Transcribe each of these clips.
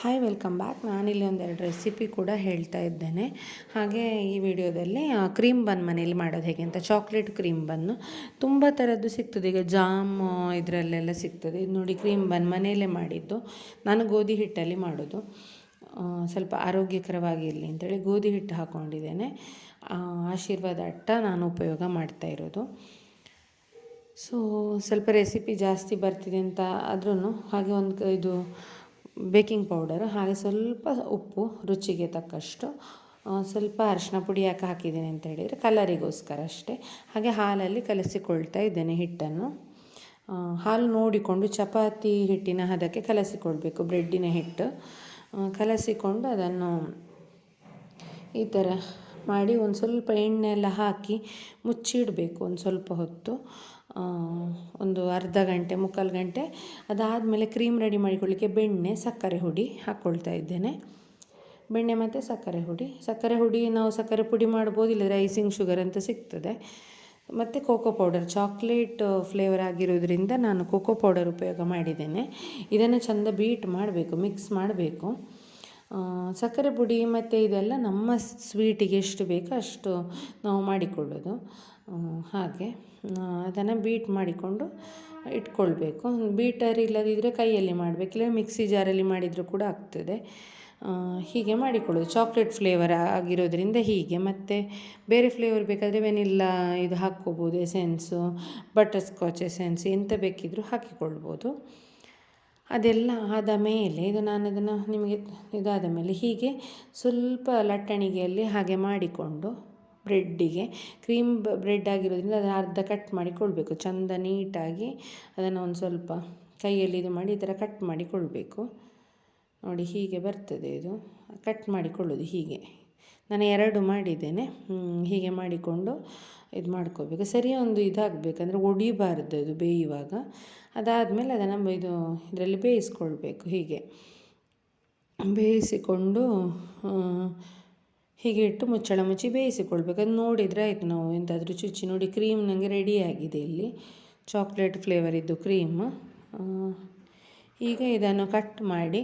Hi welcome back ನಾನಿಲ್ಲಿ ಒಂದೆರಡು recipe ಕೂಡ ಹೇಳ್ತಾ ಇದ್ದೇನೆ. ಹಾಗೆ ಈ ವಿಡಿಯೋದಲ್ಲಿ ಕ್ರೀಮ್ ಬನ್ ಮನೇಲಿ ಮಾಡೋದು ಹೇಗೆ ಅಂತ. ಚಾಕ್ಲೇಟ್ ಕ್ರೀಮ್ ಬನ್ನು ತುಂಬ ಥರದ್ದು ಸಿಗ್ತದೆ. ಈಗ ಜಾಮ್ ಇದರಲ್ಲೆಲ್ಲ ಸಿಗ್ತದೆ. ಇದು ನೋಡಿ ಕ್ರೀಮ್ ಬನ್ ಮನೆಯಲ್ಲೇ ಮಾಡಿದ್ದು. ನಾನು ಗೋಧಿ ಹಿಟ್ಟಲ್ಲಿ ಮಾಡೋದು. ಸ್ವಲ್ಪ ಆರೋಗ್ಯಕರವಾಗಿರಲಿ ಅಂತೇಳಿ ಗೋಧಿ ಹಿಟ್ಟು ಹಾಕ್ಕೊಂಡಿದ್ದೇನೆ ಆಶೀರ್ವಾದ ಅಟ್ಟ ನಾನು ಉಪಯೋಗ ಮಾಡ್ತಾ ಇರೋದು. ಸೊ ಸ್ವಲ್ಪ ರೆಸಿಪಿ ಜಾಸ್ತಿ ಬರ್ತಿದೆ ಅಂತ ಆದ್ರೂ ಹಾಗೆ ಒಂದು ಇದು ಬೇಕಿಂಗ್ ಪೌಡರು, ಹಾಗೆ ಸ್ವಲ್ಪ ಉಪ್ಪು, ರುಚಿಗೆ ತಕ್ಕಷ್ಟು ಸ್ವಲ್ಪ ಅರಿಶಿನ ಪುಡಿ ಯಾಕೆ ಹಾಕಿದ್ದೀನಿ ಅಂತ ಹೇಳಿದರೆ ಕಲರಿಗೋಸ್ಕರ ಅಷ್ಟೇ. ಹಾಗೆ ಹಾಲಲ್ಲಿ ಕಲಸಿಕೊಳ್ತಾ ಇದ್ದೇನೆ ಹಿಟ್ಟನ್ನು. ಹಾಲು ನೋಡಿಕೊಂಡು ಚಪಾತಿ ಹಿಟ್ಟಿನ ಹದಕ್ಕೆ ಕಲಸಿಕೊಳ್ಬೇಕು, ಬ್ರೆಡ್ಡಿನ ಹಿಟ್ಟು. ಕಲಸಿಕೊಂಡು ಅದನ್ನು ಈ ಥರ ಮಾಡಿ ಒಂದು ಸ್ವಲ್ಪ ಎಣ್ಣೆ ಎಲ್ಲ ಹಾಕಿ ಮುಚ್ಚಿಡಬೇಕು ಒಂದು ಸ್ವಲ್ಪ ಹೊತ್ತು. ಒಂದು ಅರ್ಧ ಗಂಟೆ, ಮುಕ್ಕಾಲು ಗಂಟೆ. ಅದಾದಮೇಲೆ ಕ್ರೀಮ್ ರೆಡಿ ಮಾಡಿಕೊಳ್ಳಿಕ್ಕೆ ಬೆಣ್ಣೆ, ಸಕ್ಕರೆ ಹುಡಿ ಹಾಕ್ಕೊಳ್ತಾ ಇದ್ದೇನೆ. ಬೆಣ್ಣೆ ಮತ್ತು ಸಕ್ಕರೆ ಹುಡಿ. ಸಕ್ಕರೆ ಹುಡಿ ನಾವು ಸಕ್ಕರೆ ಪುಡಿ ಮಾಡ್ಬೋದು, ಇಲ್ಲದ್ರೆ ಐಸಿಂಗ್ ಶುಗರ್ ಅಂತ ಸಿಗ್ತದೆ. ಮತ್ತು ಕೋಕೋ ಪೌಡರ್ ಚಾಕ್ಲೇಟ್ ಫ್ಲೇವರ್ ಆಗಿರೋದ್ರಿಂದ ನಾನು ಕೋಕೋ ಪೌಡರ್ ಉಪಯೋಗ ಮಾಡಿದ್ದೇನೆ. ಇದನ್ನು ಚೆಂದ ಬೀಟ್ ಮಾಡಬೇಕು ಮಿಕ್ಸ್ ಮಾಡಬೇಕು. ಸಕ್ಕರೆ ಪುಡಿ ಮತ್ತು ಇದೆಲ್ಲ ನಮ್ಮ ಸ್ವೀಟಿಗೆ ಎಷ್ಟು ಬೇಕೋ ಅಷ್ಟು ನಾವು ಮಾಡಿಕೊಳ್ಳೋದು. ಹಾಗೆ ಅದನ್ನು ಬೀಟ್ ಮಾಡಿಕೊಂಡು ಇಟ್ಕೊಳ್ಬೇಕು. ಬೀಟರ್ ಇಲ್ಲದಿದ್ದರೆ ಕೈಯಲ್ಲಿ ಮಾಡಬೇಕು ಇಲ್ಲ ಮಿಕ್ಸಿ ಜಾರಲ್ಲಿ ಮಾಡಿದರೂ ಕೂಡ ಆಗ್ತದೆ. ಹೀಗೆ ಮಾಡಿಕೊಳ್ಳೋದು. ಚಾಕ್ಲೇಟ್ ಫ್ಲೇವರ್ ಆಗಿರೋದ್ರಿಂದ ಹೀಗೆ. ಮತ್ತು ಬೇರೆ ಫ್ಲೇವರ್ ಬೇಕಾದರೆ ವೆನಿಲ್ಲಾ ಇದು ಹಾಕ್ಕೋಬೋದು ಎಸೆನ್ಸು ಬಟರ್ ಸ್ಕಾಚ್ ಎಸೆನ್ಸ್ ಎಂತ ಬೇಕಿದ್ದರೂ ಹಾಕಿಕೊಳ್ಬೋದು. ಅದೆಲ್ಲ ಆದ ಮೇಲೆ ಇದು ನಾನು ಅದನ್ನು ನಿಮಗೆ ಇದಾದ ಮೇಲೆ ಹೀಗೆ ಸ್ವಲ್ಪ ಲಟ್ಟಣಿಗೆಯಲ್ಲಿ ಹಾಗೆ ಮಾಡಿಕೊಂಡು ಬ್ರೆಡ್ಡಿಗೆ ಕ್ರೀಮ್ ಬ್ರೆಡ್ ಆಗಿರೋದ್ರಿಂದ ಅದು ಅರ್ಧ ಕಟ್ ಮಾಡಿಕೊಳ್ಬೇಕು. ಚಂದ ನೀಟಾಗಿ ಅದನ್ನು ಒಂದು ಸ್ವಲ್ಪ ಕೈಯಲ್ಲಿ ಇದು ಮಾಡಿ ಈ ಥರ ಕಟ್ ಮಾಡಿಕೊಳ್ಬೇಕು. ನೋಡಿ ಹೀಗೆ ಬರ್ತದೆ ಇದು. ಕಟ್ ಮಾಡಿಕೊಳ್ಳೋದು ಹೀಗೆ. ನಾನು ಎರಡು ಮಾಡಿದ್ದೇನೆ. ಹೀಗೆ ಮಾಡಿಕೊಂಡು ಇದು ಮಾಡ್ಕೋಬೇಕು. ಸರಿ ಒಂದು ಇದಾಗಬೇಕಂದ್ರೆ ಒಡಿಬಾರ್ದು ಅದು ಬೇಯುವಾಗ. ಅದಾದಮೇಲೆ ಅದನ್ನು ಇದು ಇದರಲ್ಲಿ ಬೇಯಿಸ್ಕೊಳ್ಬೇಕು ಹೀಗೆ. ಬೇಯಿಸಿಕೊಂಡು ಹೀಗೆ ಇಟ್ಟು ಮುಚ್ಚಳ ಮುಚ್ಚಿ ಬೇಯಿಸಿಕೊಳ್ಬೇಕು. ಅದು ನೋಡಿದರೆ ಆಯಿತು ನಾವು ಎಂತಾದರೂ ಚುಚ್ಚಿ ನೋಡಿ, ಕ್ರೀಮ್ ನನಗೆ ರೆಡಿ ಆಗಿದೆ ಇಲ್ಲಿ. ಚಾಕ್ಲೇಟ್ ಫ್ಲೇವರಿದ್ದು ಕ್ರೀಮ್. ಈಗ ಇದನ್ನು ಕಟ್ ಮಾಡಿ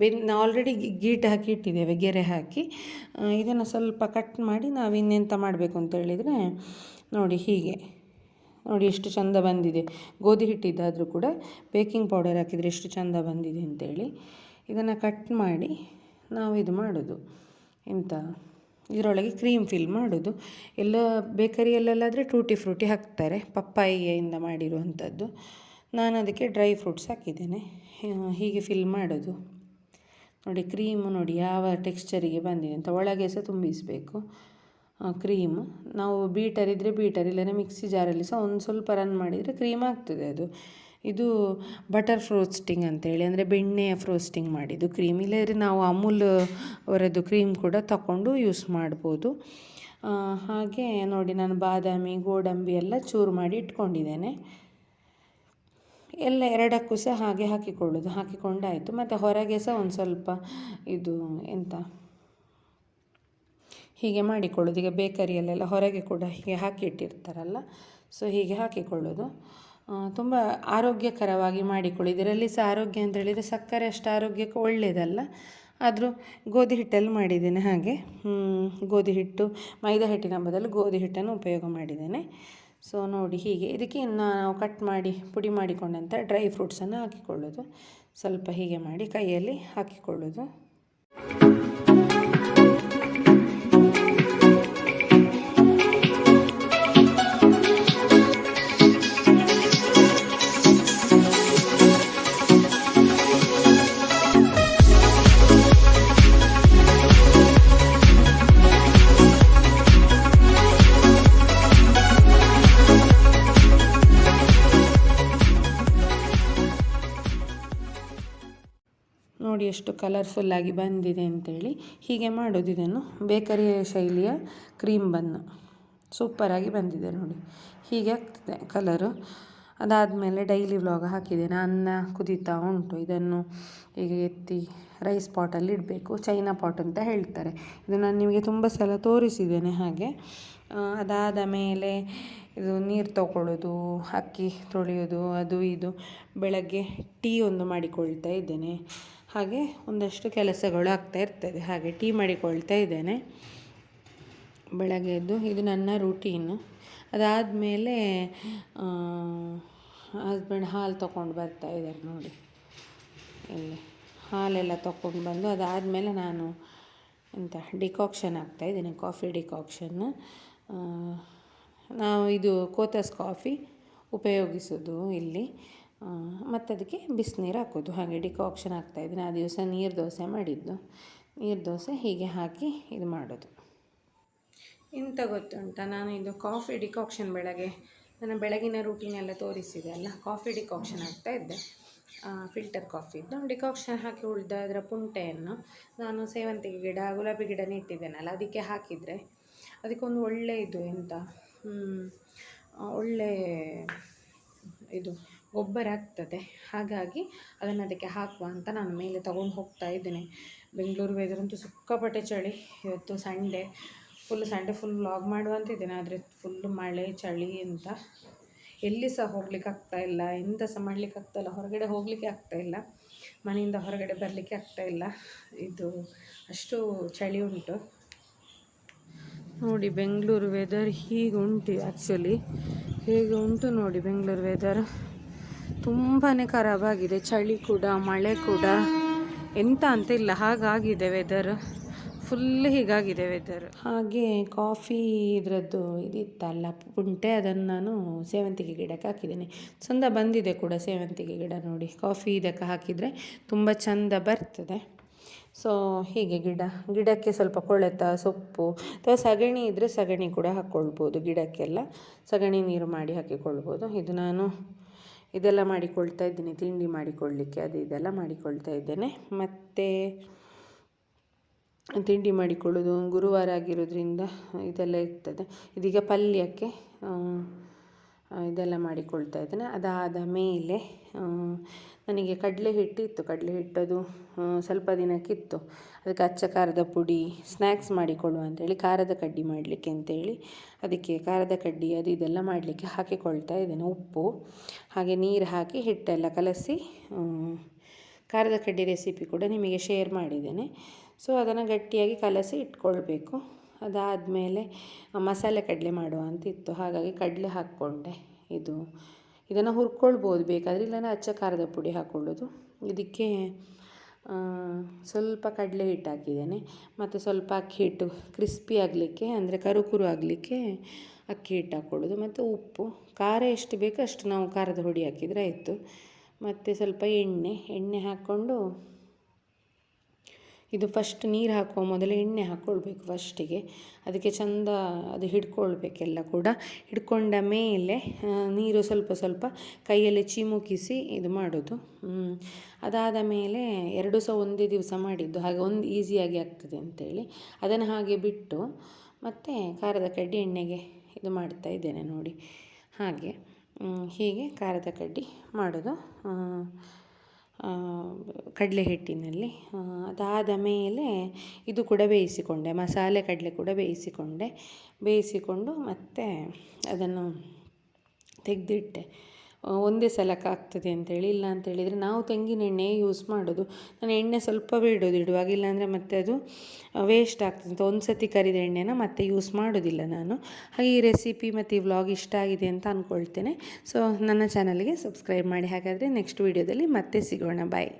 ಬೆನ್ ಆಲ್ರೆಡಿ ಗೀಟ್ ಹಾಕಿ ಇಟ್ಟಿದ್ದೇವೆ, ಗೆರೆ ಹಾಕಿ. ಇದನ್ನು ಸ್ವಲ್ಪ ಕಟ್ ಮಾಡಿ ನಾವು ಇನ್ನೆಂತ ಮಾಡಬೇಕು ಅಂತ ಹೇಳಿದರೆ, ನೋಡಿ ಹೀಗೆ. ನೋಡಿ ಎಷ್ಟು ಚಂದ ಬಂದಿದೆ. ಗೋಧಿ ಹಿಟ್ಟಿದ್ದಾದರೂ ಕೂಡ ಬೇಕಿಂಗ್ ಪೌಡರ್ ಹಾಕಿದರೆ ಎಷ್ಟು ಚಂದ ಬಂದಿದೆ ಅಂತೇಳಿ. ಇದನ್ನು ಕಟ್ ಮಾಡಿ ನಾವು ಇದು ಮಾಡೋದು. ಎಂತ? ಇದರೊಳಗೆ ಕ್ರೀಮ್ ಫಿಲ್ ಮಾಡೋದು. ಎಲ್ಲ ಬೇಕರಿಯಲ್ಲೆಲ್ಲಾದರೆ ಟೂಟಿ ಫ್ರೂಟಿ ಹಾಕ್ತಾರೆ, ಪಪ್ಪಾಯಿಯಿಂದ ಮಾಡಿರುವಂಥದ್ದು ನಾನು ಅದಕ್ಕೆ ಡ್ರೈ ಫ್ರೂಟ್ಸ್ ಹಾಕಿದ್ದೇನೆ. ಹೀಗೆ ಫಿಲ್ ಮಾಡೋದು. ನೋಡಿ ಕ್ರೀಮು ನೋಡಿ ಯಾವ ಟೆಕ್ಸ್ಚರಿಗೆ ಬಂದಿದೆ ಅಂತ ಒಳಗೆ ಸಹ ತುಂಬಿಸಬೇಕು. ಕ್ರೀಮ್ ನಾವು ಬೀಟರ್ ಇದ್ದರೆ ಬೀಟರ್ ಇಲ್ಲದ್ರೆ ಮಿಕ್ಸಿ ಜಾರಲ್ಲಿ ಸಹ ಒಂದು ಸ್ವಲ್ಪ ರನ್ ಮಾಡಿದರೆ ಕ್ರೀಮ್ ಆಗ್ತದೆ ಅದು. ಇದು ಬಟರ್ ಫ್ರೋಸ್ಟಿಂಗ್ ಅಂತೇಳಿ, ಅಂದರೆ ಬೆಣ್ಣೆಯ ಫ್ರೋಸ್ಟಿಂಗ್ ಮಾಡಿದ್ದು ಕ್ರೀಮ್ ಇಲ್ಲದ್ರೆ ನಾವು ಅಮೂಲ್ ಅವರದ್ದು ಕ್ರೀಮ್ ಕೂಡ ತಗೊಂಡು ಯೂಸ್ ಮಾಡ್ಬೋದು. ಹಾಗೆ ನೋಡಿ, ನಾನು ಬಾದಾಮಿ, ಗೋಡಂಬಿ ಎಲ್ಲ ಚೂರು ಮಾಡಿ ಇಟ್ಕೊಂಡಿದ್ದೇನೆ. ಎಲ್ಲ ಎರಡಕ್ಕೂ ಸಹ ಹಾಗೆ ಹಾಕಿಕೊಳ್ಳೋದು, ಹಾಕಿಕೊಂಡಾಯಿತು. ಮತ್ತು ಹೊರಗೆ ಸಹ ಒಂದು ಸ್ವಲ್ಪ ಇದು ಎಂತ? ಹೀಗೆ ಮಾಡಿಕೊಳ್ಳೋದು. ಈಗ ಬೇಕರಿಯಲ್ಲೆಲ್ಲ ಹೊರಗೆ ಕೂಡ ಹೀಗೆ ಹಾಕಿ ಇಟ್ಟಿರ್ತಾರಲ್ಲ ಸೊ ಹೀಗೆ ಹಾಕಿಕೊಳ್ಳೋದು. ತುಂಬ ಆರೋಗ್ಯಕರವಾಗಿ ಮಾಡಿಕೊಳ್ಳಿ ಇದರಲ್ಲಿ ಸಹ ಆರೋಗ್ಯ ಅಂತ ಹೇಳಿದರೆ ಸಕ್ಕರೆ ಅಷ್ಟು ಆರೋಗ್ಯಕ್ಕೆ ಒಳ್ಳೆಯದಲ್ಲ ಆದರೂ ಗೋಧಿ ಹಿಟ್ಟಲ್ಲಿ ಮಾಡಿದ್ದೇನೆ ಹಾಗೆ. ಗೋಧಿ ಹಿಟ್ಟು, ಮೈದಾ ಹಿಟ್ಟಿನ ಬದಲು ಗೋಧಿ ಹಿಟ್ಟನ್ನು ಉಪಯೋಗ ಮಾಡಿದ್ದೇನೆ. ಸೊ ನೋಡಿ ಹೀಗೆ. ಇದಕ್ಕೆ ನಾವು ಕಟ್ ಮಾಡಿ, ಪುಡಿ ಮಾಡಿಕೊಂಡಂಥ ಡ್ರೈ ಫ್ರೂಟ್ಸನ್ನು ಹಾಕಿಕೊಳ್ಳೋದು. ಸ್ವಲ್ಪ ಹೀಗೆ ಮಾಡಿ ಕೈಯಲ್ಲಿ ಹಾಕಿಕೊಳ್ಳೋದು. ನೋಡಿ ಎಷ್ಟು ಕಲರ್ಫುಲ್ಲಾಗಿ ಬಂದಿದೆ ಅಂತೇಳಿ ಹೀಗೆ ಮಾಡೋದು ಇದನ್ನು ಬೇಕರಿ ಶೈಲಿಯ ಕ್ರೀಮ್ ಬನ್ನು ಸೂಪರಾಗಿ ಬಂದಿದೆ ನೋಡಿ. ಹೀಗೆ ಆಗ್ತದೆ ಕಲರು ಅದಾದಮೇಲೆ ಡೈಲಿ ವ್ಲಾಗ್ ಹಾಕಿದ್ದೇನೆ. ಅನ್ನ, ಕುದೀತಾ ಉಂಟು. ಇದನ್ನು ಈಗ ಎತ್ತಿ ರೈಸ್ ಪಾಟಲ್ಲಿ ಇಡಬೇಕು. ಚೈನಾ ಪಾಟ್ ಅಂತ ಹೇಳ್ತಾರೆ. ಇದು ನಾನು ನಿಮಗೆ ತುಂಬ ಸಲ ತೋರಿಸಿದ್ದೇನೆ ಹಾಗೆ. ಅದಾದ ಮೇಲೆ ಇದು ನೀರು ತಗೊಳ್ಳೋದು ಅಕ್ಕಿ ತೊಳೆಯೋದು, ಅದು ಇದು. ಬೆಳಗ್ಗೆ ಟೀ ಒಂದು ಮಾಡಿಕೊಳ್ತಾ ಇದ್ದೇನೆ. ಹಾಗೆ ಒಂದಷ್ಟು ಕೆಲಸಗಳು ಆಗ್ತಾ ಇರ್ತದೆ. ಹಾಗೆ ಟೀ ಮಾಡಿಕೊಳ್ತಾ ಇದ್ದೇನೆ. ಬೆಳಗ್ಗೆ ಎದ್ದು ಇದು ನನ್ನ ರೂಟೀನು ಅದಾದಮೇಲೆ ಹಸ್ಬೆಂಡ್ ಹಾಲು ತೊಗೊಂಡು ಬರ್ತಾ ಇದ್ದಾರೆ ನೋಡಿ. ಇಲ್ಲಿ ಹಾಲೆಲ್ಲ ತೊಗೊಂಡು ಬಂದು ಅದಾದಮೇಲೆ ನಾನು ಎಂತ ಡಿಕಾಕ್ಷನ್ ಆಗ್ತಾ ಇದ್ದೀನಿ ಕಾಫಿ ಡಿಕಾಕ್ಷನ್ನು ನಾವು ಇದು ಕೋತಸ್ ಕಾಫಿ ಉಪಯೋಗಿಸೋದು ಇಲ್ಲಿ. ಮತ್ತು ಅದಕ್ಕೆ ಬಿಸಿನೀರು ಹಾಕೋದು. ಹಾಗೆ ಡಿಕಾಕ್ಷನ್ ಹಾಕ್ತಾಯಿದ್ದೀನಿ ಆ ದಿವಸ ನೀರು ದೋಸೆ ಮಾಡಿದ್ದು. ನೀರು ದೋಸೆ ಹೀಗೆ ಹಾಕಿ ಇದು ಮಾಡೋದು. ಇಂಥ ಗೊತ್ತುಂಟ ನಾನು ಇದು ಕಾಫಿ ಡಿಕಾಕ್ಷನ್ ಬೆಳಗ್ಗೆ, ನನ್ನ ಬೆಳಗಿನ ರೂಟೀನೆಲ್ಲ ತೋರಿಸಿದೆ ಅಲ್ಲ? ಕಾಫಿ ಡಿಕಾಕ್ಷನ್ ಇದ್ದೆ. ಫಿಲ್ಟರ್ ಕಾಫಿ ಇದ್ದು ಡಿಕಾಕ್ಷನ್ ಹಾಕಿ ಉಳಿದ ಅದರ ಪುಂಟೆಯನ್ನು ನಾನು ಸೇವಂತಿಗೆ ಗಿಡ, ಗುಲಾಬಿ ಗಿಡ ನೆಟ್ಟಿದ್ದೇನಲ್ಲ ಅದಕ್ಕೆ ಹಾಕಿದರೆ ಅದಕ್ಕೊಂದು ಒಳ್ಳೆ ಇದು ಎಂತ? ಒಳ್ಳೆ ಇದು ಗೊಬ್ಬರ ಆಗ್ತದೆ. ಹಾಗಾಗಿ ಅದನ್ನು ಅದಕ್ಕೆ ಹಾಕುವ ಅಂತ ನಾನು ಮೇಲೆ ತಗೊಂಡು ಹೋಗ್ತಾ ಇದ್ದೇನೆ. ಬೆಂಗಳೂರು ವೆದರ್ ಅಂತೂ ಸಿಕ್ಕಾಪಟ್ಟೆ ಚಳಿ. ಇವತ್ತು Sunday full Sunday full vlog ಮಾಡುವಂತಿದ್ದೇನೆ ಆದರೆ ಫುಲ್ ಮಳೆ, ಚಳಿ ಅಂತ ಎಲ್ಲಿ ಸಹ ಹೋಗ್ಲಿಕ್ಕೆ ಆಗ್ತಾ ಇಲ್ಲ. ಎಂತ ಸಹ ಮಾಡ್ಲಿಕ್ಕೆ ಆಗ್ತಾ ಇಲ್ಲ. ಹೊರಗಡೆ ಹೋಗಲಿಕ್ಕೆ ಆಗ್ತಾ ಇಲ್ಲ. ಮನೆಯಿಂದ ಹೊರಗಡೆ ಬರಲಿಕ್ಕೆ ಆಗ್ತಾ ಇಲ್ಲ. ಇದು ಅಷ್ಟು ಚಳಿ ಉಂಟು. ನೋಡಿ ಬೆಂಗಳೂರು ವೆದರ್ ಹೀಗೆ ಉಂಟು ಆ್ಯಕ್ಚುಲಿ ಹೇಗೆ ಉಂಟು ನೋಡಿ ಬೆಂಗಳೂರು ವೆದರ್ ತುಂಬಾ ಖರಾಬಾಗಿದೆ ಚಳಿ ಕೂಡ, ಮಳೆ ಕೂಡ. ಎಂತ ಅಂತ ಇಲ್ಲ. ಹಾಗಾಗಿದೆ ವೆದರ್ ಫುಲ್ ಹೀಗಾಗಿದೆ ವೆದರ್ ಹಾಗೆ ಕಾಫಿ ಇದರದ್ದು ಇದಿತ್ತಲ್ಲ, ಪುಂಟೆ ಅದನ್ನು ನಾನು ಸೇವಂತಿಗೆ ಗಿಡಕ್ಕೆ ಹಾಕಿದ್ದೀನಿ. ಚಂದ ಬಂದಿದೆ ಕೂಡ ಸೇವಂತಿಗೆ ಗಿಡ ನೋಡಿ. ಕಾಫಿ ಇದಕ್ಕೆ ಹಾಕಿದರೆ ತುಂಬ ಚಂದ ಬರ್ತದೆ. ಸೊ ಹೀಗೆ ಗಿಡ. ಗಿಡಕ್ಕೆ ಸ್ವಲ್ಪ ಕೊಳೆತ, ಸೊಪ್ಪು ಅಥವಾ ಸಗಣಿ ಇದ್ದರೆ ಸಗಣಿ ಕೂಡ ಹಾಕ್ಕೊಳ್ಬೋದು ಗಿಡಕ್ಕೆಲ್ಲ ಸಗಣಿ ನೀರು ಮಾಡಿ ಹಾಕಿಕೊಳ್ಬೋದು. ಇದು ನಾನು ಇದೆಲ್ಲ ಮಾಡಿಕೊಳ್ತಾ ಇದ್ದೀನಿ, ತಿಂಡಿ ಮಾಡಿಕೊಳ್ಳಲಿಕ್ಕೆ ಅದು ಇದೆಲ್ಲ ಮಾಡಿಕೊಳ್ತಾ ಇದ್ದೇನೆ. ಮತ್ತು ತಿಂಡಿ ಮಾಡಿಕೊಳ್ಳೋದು ಗುರುವಾರ ಆಗಿರೋದ್ರಿಂದ ಇದೆಲ್ಲ ಇರ್ತದೆ. ಇದೀಗ ಪಲ್ಯಕ್ಕೆ ಇದೆಲ್ಲ ಮಾಡಿಕೊಳ್ತಾ ಇದ್ದೇನೆ. ಅದಾದ ಮೇಲೆ ನನಗೆ ಕಡಲೆ ಹಿಟ್ಟಿತ್ತು ಕಡಲೆ ಹಿಟ್ಟದು ಸ್ವಲ್ಪ ದಿನಕ್ಕಿತ್ತು. ಅದಕ್ಕೆ ಅಚ್ಚ ಖಾರದ ಪುಡಿ, ಸ್ನ್ಯಾಕ್ಸ್ ಮಾಡಿಕೊಳ್ಳುವ ಅಂತೇಳಿ, ಖಾರದ ಕಡ್ಡಿ ಮಾಡಲಿಕ್ಕೆ ಅಂತೇಳಿ, ಅದಕ್ಕೆ ಖಾರದ ಕಡ್ಡಿ, ಅದು ಇದೆಲ್ಲ ಮಾಡಲಿಕ್ಕೆ ಹಾಕಿಕೊಳ್ತಾ ಇದ್ದೇನೆ, ಉಪ್ಪು. ಹಾಗೆ ನೀರು ಹಾಕಿ, ಹಿಟ್ಟೆಲ್ಲ ಕಲಸಿ ಖಾರದ ಕಡ್ಡಿ ರೆಸಿಪಿ ಕೂಡ ನಿಮಗೆ ಶೇರ್ ಮಾಡಿದ್ದೇನೆ. ಸೊ ಅದನ್ನು ಗಟ್ಟಿಯಾಗಿ ಕಲಸಿ ಇಟ್ಕೊಳ್ಬೇಕು. ಅದಾದಮೇಲೆ ಮಸಾಲೆ ಕಡಲೆ ಮಾಡುವ ಅಂತಿತ್ತು. ಹಾಗಾಗಿ ಕಡಲೆ ಹಾಕ್ಕೊಂಡೆ ಇದು. ಇದನ್ನು ಹುರ್ಕೊಳ್ಬೋದು ಬೇಕಾದರೆ, ಇಲ್ಲಾಂದರೆ ಅಚ್ಚ ಖಾರದ ಪುಡಿ ಹಾಕ್ಕೊಳ್ಳೋದು ಇದಕ್ಕೆ ಸ್ವಲ್ಪ ಕಡಲೆ ಹಿಟ್ಟು ಹಾಕಿದ್ದೇನೆ. ಮತ್ತು ಸ್ವಲ್ಪ ಅಕ್ಕಿ ಹಿಟ್ಟು ಕ್ರಿಸ್ಪಿ ಆಗಲಿಕ್ಕೆ, ಅಂದರೆ ಕರುಕುರು ಆಗಲಿಕ್ಕೆ ಅಕ್ಕಿ ಹಿಟ್ಟು ಹಾಕ್ಕೊಳ್ಳೋದು ಮತ್ತು ಉಪ್ಪು, ಖಾರ ಎಷ್ಟು ಬೇಕೋ ಅಷ್ಟು ನಾವು ಖಾರದ ಹುಡಿ ಹಾಕಿದರೆ ಆಯಿತು. ಮತ್ತು ಸ್ವಲ್ಪ ಎಣ್ಣೆ ಎಣ್ಣೆ ಹಾಕ್ಕೊಂಡು ಇದು ಫಸ್ಟ್ ನೀರು ಹಾಕುವ ಮೊದಲು ಎಣ್ಣೆ ಹಾಕ್ಕೊಳ್ಬೇಕು ಫಸ್ಟಿಗೆ ಅದಕ್ಕೆ ಚಂದ ಅದು ಹಿಡ್ಕೊಳ್ಬೇಕೆಲ್ಲ ಕೂಡ. ಹಿಡ್ಕೊಂಡ ಮೇಲೆ ನೀರು ಸ್ವಲ್ಪ ಸ್ವಲ್ಪ ಕೈಯಲ್ಲಿ ಚಿಮುಕಿಸಿ ಇದು ಮಾಡೋದು. ಅದಾದ ಮೇಲೆ ಎರಡು ಸಹ ಒಂದೇ ದಿವಸ ಮಾಡಿದ್ದು. ಹಾಗೆ ಒಂದು ಈಸಿಯಾಗಿ ಆಗ್ತದೆ ಅಂತೇಳಿ. ಅದನ್ನು ಹಾಗೆ ಬಿಟ್ಟು ಮತ್ತು ಖಾರದ ಕಡ್ಡಿ ಎಣ್ಣೆಗೆ ಇದು ಮಾಡ್ತಾ ಇದ್ದೇನೆ ನೋಡಿ. ಹಾಗೆ ಹೀಗೆ ಖಾರದ ಕಡ್ಡಿ ಮಾಡೋದು. ಕಡಲೆ ಹಿಟ್ಟಿನಲ್ಲಿ. ಅದಾದ ಮೇಲೆ ಇದು ಕೂಡ ಬೇಯಿಸಿಕೊಂಡೆ. ಮಸಾಲೆ ಕಡಲೆ ಕೂಡ ಬೇಯಿಸಿಕೊಂಡೆ. ಬೇಯಿಸಿಕೊಂಡು ಮತ್ತೆ ಅದನ್ನು ತೆಗೆದಿಟ್ಟೆ. ಒಂದೇ ಸಲಕ್ಕೆ ಆಗ್ತದೆ ಅಂತೇಳಿ, ಇಲ್ಲ ಅಂತೇಳಿದರೆ ನಾವು ತೆಂಗಿನ ಎಣ್ಣೆ ಯೂಸ್ ಮಾಡೋದು. ನಾನು ಎಣ್ಣೆ ಸ್ವಲ್ಪ ಬಿಡೋದು ಇಡುವಾಗ ಇಲ್ಲಾಂದರೆ ಮತ್ತೆ ಅದು ವೇಸ್ಟ್ ಆಗ್ತದೆ ಅಂತ ಒಂದು ಸತಿ ಕರಿದ ಎಣ್ಣೆನ ಮತ್ತೆ ಯೂಸ್ ಮಾಡೋದಿಲ್ಲ ನಾನು. ಹಾಗೆ ಈ ರೆಸಿಪಿ ಮತ್ತು ಈ ವ್ಲಾಗ್ ಇಷ್ಟ ಆಗಿದೆ ಅಂತ ಅಂದ್ಕೊಳ್ತೇನೆ ಸೊ ನನ್ನ ಚಾನಲ್ಗೆ ಸಬ್ಸ್ಕ್ರೈಬ್ ಮಾಡಿ. ಹಾಗಾದರೆ ನೆಕ್ಸ್ಟ್ ವೀಡಿಯೋದಲ್ಲಿ ಮತ್ತೆ ಸಿಗೋಣ. ಬಾಯ್